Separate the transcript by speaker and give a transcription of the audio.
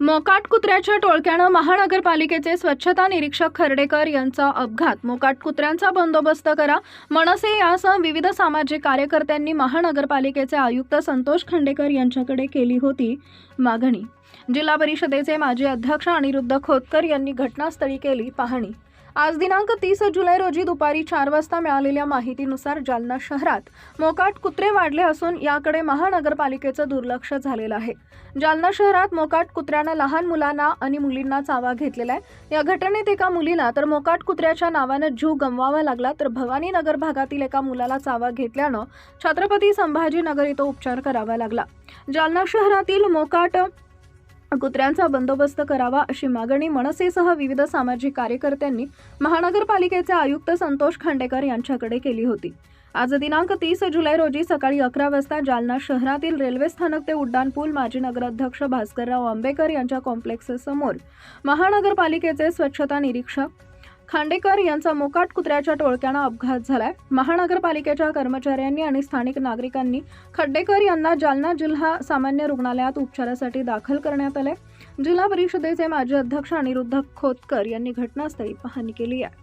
Speaker 1: मोकाट कुत्र्याच्या टोळक्यानं महानगरपालिकेचे स्वच्छता निरीक्षक खर्डेकर यांचा अपघात. मोकाट कुत्र्यांचा बंदोबस्त करा. मनसे यासह विविध सामाजिक कार्यकर्त्यांनी महानगरपालिकेचे आयुक्त संतोष खंडेकर यांच्याकडे केली होती मागणी. जिल्हा परिषदेचे माजी अध्यक्ष अनिरुद्ध खोतकर यांनी घटनास्थळी केली पाहणी. आज दिनांक तीस जुलै रोजी दुपारी चार वाजता मिळालेल्या माहितीनुसार जालना शहरात मोकाट कुत्रे वाढले असून याकडे महानगरपालिकेचं दुर्लक्ष झालेलं आहे. जालना शहरात मोकाट कुत्र्यानं लहान मुलांना आणि मुलींना चावा घेतलेला आहे. या घटनेत एका मुलीला तर मोकाट कुत्र्याच्या नावानं जीव गमवावा लागला तर भवानीनगर भागातील एका मुलाला चावा घेतल्यानं छत्रपती संभाजीनगर इथं उपचार करावा लागला. जालना शहरातील मोकाट कुत्र्यांचा बंदोबस्त करावा अशी मागणी मनसेसह विविध सामाजिक कार्यकर्त्यांनी महानगरपालिकेचे आयुक्त संतोष खांडेकर यांच्याकडे केली होती. आज दिनांक तीस जुलै रोजी सकाळी अकरा वाजता जालना शहरातील रेल्वे स्थानक ते उड्डाणपूल माजी नगराध्यक्ष भास्करराव आंबेकर यांच्या कॉम्प्लेक्ससमोर महानगरपालिकेचे स्वच्छता निरीक्षक खांडेकर यांचा मोकाट कुत्र्याच्या टोळक्यानं अपघात झालाय. महानगरपालिकेच्या कर्मचाऱ्यांनी आणि स्थानिक नागरिकांनी खड्डेकर यांना जालना जिल्हा सामान्य रुग्णालयात उपचारासाठी दाखल करण्यात आले जिल्हा परिषदेचे माजी अध्यक्ष अनिरुद्ध खोतकर यांनी घटनास्थळी पाहणी केली आहे.